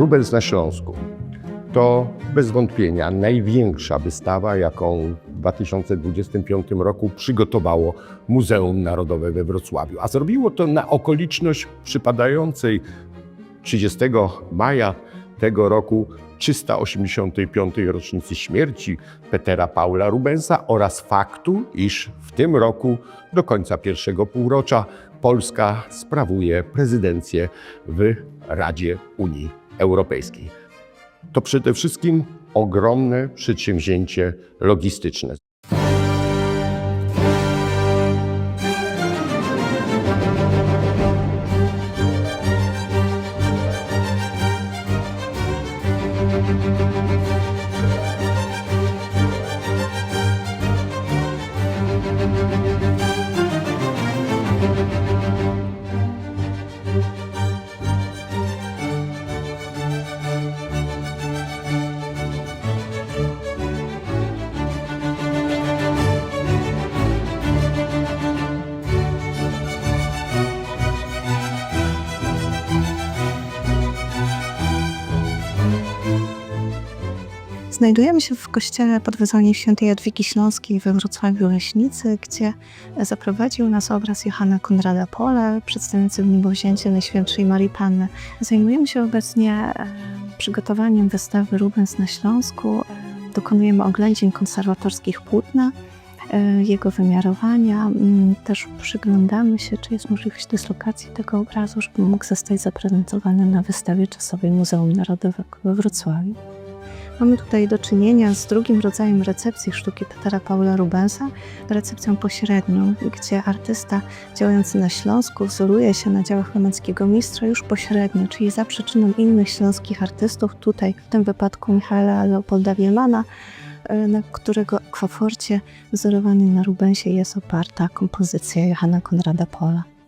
Rubens na Śląsku to bez wątpienia największa wystawa, jaką w 2025 roku przygotowało Muzeum Narodowe we Wrocławiu. A zrobiło to na okoliczność przypadającej 30 maja tego roku 385. rocznicy śmierci Petera Paula Rubensa oraz faktu, iż w tym roku do końca pierwszego półrocza Polska sprawuje prezydencję w Radzie Unii Europejskiej. To przede wszystkim ogromne przedsięwzięcie logistyczne. Znajdujemy się w kościele pod wezwaniem świętej Jadwigi Śląskiej we Wrocławiu Leśnicy, gdzie zaprowadził nas obraz Johanna Konrada Pole, przedstawiający wniebowzięcie Najświętszej Marii Panny. Zajmujemy się obecnie e, przygotowaniem wystawy Rubens na Śląsku. Dokonujemy oględzin konserwatorskich płótna, e, jego wymiarowania. Mm, Też przyglądamy się, czy jest możliwość dyslokacji tego obrazu, żeby mógł zostać zaprezentowany na wystawie czasowej Muzeum Narodowego we Wrocławiu. Mamy tutaj do czynienia z drugim rodzajem recepcji sztuki Petera Paula Rubensa, recepcją pośrednią, gdzie artysta działający na Śląsku wzoruje się na dziełach niemieckiego mistrza już pośrednio, czyli za przyczyną innych śląskich artystów, tutaj w tym wypadku Michaela Leopolda Wielmana, e, na którego akwaforcie wzorowany na Rubensie jest oparta kompozycja Johanna Konrada Pola.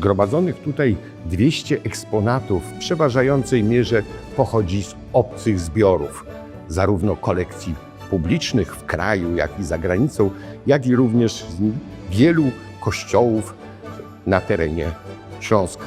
Zgromadzonych tutaj 200 eksponatów w przeważającej mierze pochodzi z obcych zbiorów, zarówno kolekcji publicznych w kraju, jak i za granicą, jak i również z wielu kościołów na terenie Śląska.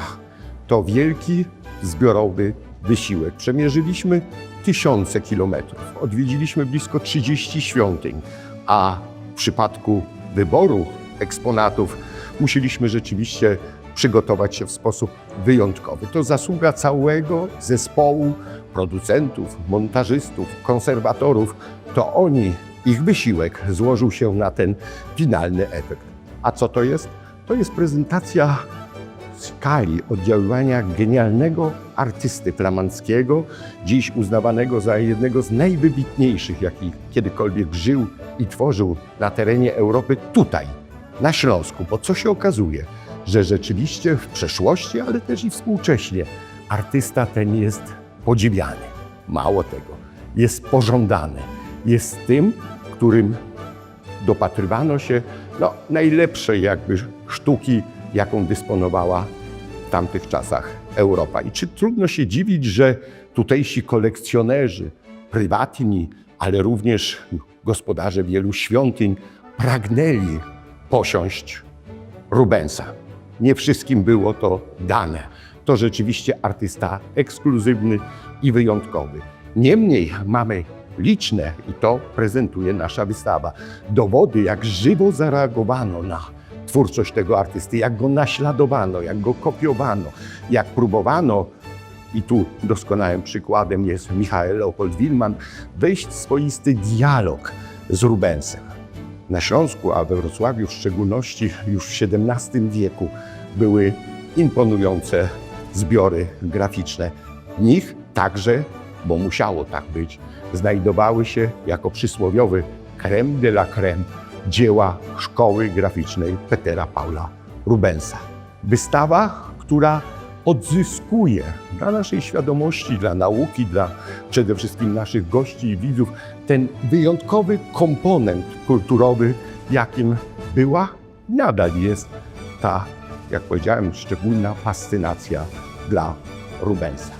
To wielki zbiorowy wysiłek. Przemierzyliśmy tysiące kilometrów, odwiedziliśmy blisko 30 świątyń, a w przypadku wyboru eksponatów musieliśmy rzeczywiście przygotować się w sposób wyjątkowy. To zasługa całego zespołu producentów, montażystów, konserwatorów. To oni, ich wysiłek złożył się na ten finalny efekt. A co to jest? To jest prezentacja skali oddziaływania genialnego artysty flamandzkiego, dziś uznawanego za jednego z najwybitniejszych, jaki kiedykolwiek żył i tworzył na terenie Europy, tutaj, na Śląsku. Bo co się okazuje? Że rzeczywiście w przeszłości, ale też i współcześnie, artysta ten jest podziwiany. Mało tego, jest pożądany. Jest tym, którym dopatrywano się no, najlepszej jakby sztuki, jaką dysponowała w tamtych czasach Europa. I czy trudno się dziwić, że tutejsi kolekcjonerzy, prywatni, ale również gospodarze wielu świątyń pragnęli posiąść Rubensa. Nie wszystkim było to dane. To rzeczywiście artysta ekskluzywny i wyjątkowy. Niemniej mamy liczne, i to prezentuje nasza wystawa, dowody, jak żywo zareagowano na twórczość tego artysty, jak go naśladowano, jak go kopiowano, jak próbowano, i tu doskonałym przykładem jest Michael Leopold Wilman, wejść w swoisty dialog z Rubensem. Na Śląsku, a we Wrocławiu w szczególności już w XVII wieku były imponujące zbiory graficzne. W nich także, bo musiało tak być, znajdowały się jako przysłowiowy creme de la creme dzieła szkoły graficznej Petera Paula Rubensa. Wystawa, która odzyskuje dla naszej świadomości, dla nauki, dla przede wszystkim naszych gości i widzów ten wyjątkowy komponent kulturowy, jakim była, nadal jest ta, jak powiedziałem, szczególna fascynacja dla Rubensa.